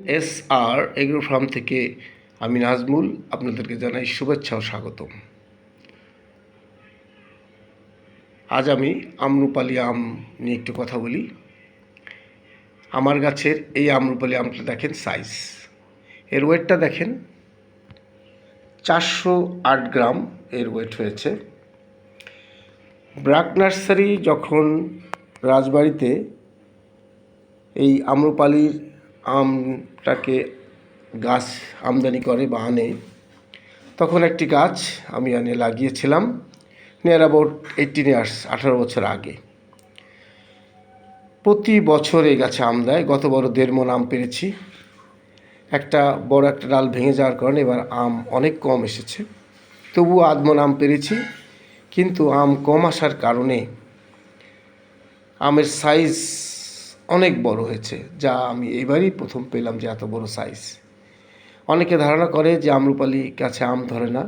S আর agro farm থেকে আমি নাজমুল আপনাদেরকে জানাই শুভেচ্ছা ও স্বাগতম। আজ আমি আমরুপালি আম নিয়ে একটু কথা বলি। আমার গাছের এই আমরুপালি আমটা দেখেন সাইজ এর ওয়েটটা দেখেন চারশো আট গ্রাম এর ওয়েট হয়েছে। ব্রাক নার্সারি যখন রাজবাড়িতে এই আম্রপালির আমটাকে গাছ আমদানি করে বা আনে তখন একটি গাছ আমি আনে লাগিয়েছিলাম নিয়ার অ্যাবাউট এইটিন ইয়ার্স আঠারো বছর আগে। প্রতি বছর এই গাছে আম দেয়, গত বড় দেড় মন আম পেরেছি। একটা বড় একটা ডাল ভেঙে যাওয়ার কারণে এবার আম অনেক কম এসেছে। তবুও আধমন আম পেরেছি, কিন্তু আম কম আসার কারণে আমের সাইজ অনেক বড় হয়েছে, যা আমি এবারই প্রথম পেলাম যে এত বড় সাইজ অনেকে ধারণা করে যে আমরুপালি গাছে আম ধরে না,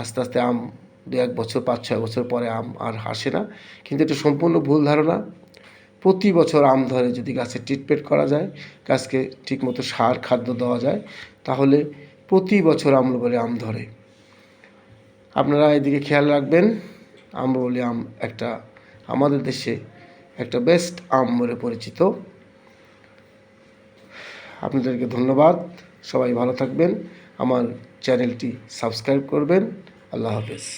আস্তে আস্তে আম দু এক বছর, পাঁচ ছয় বছর পরে আম আর হাসে না। কিন্তু এটা সম্পূর্ণ ভুল ধারণা। প্রতি বছর আম ধরে যদি গাছে ট্রিটমেন্ট করা যায়, গাছকে ঠিকমতো সার, খাদ্য দেওয়া যায়, তাহলে প্রতি বছর আম্রপালি আম ধরে। আপনারা এদিকে খেয়াল রাখবেন আম্রপালি আম একটা আমাদের দেশে একটা বেস্ট আম বলে পরিচিত। আপনাদেরকে ধন্যবাদ। সবাই ভালো থাকবেন। আমার চ্যানেলটি সাবস্ক্রাইব করবেন। আল্লাহ হাফেজ।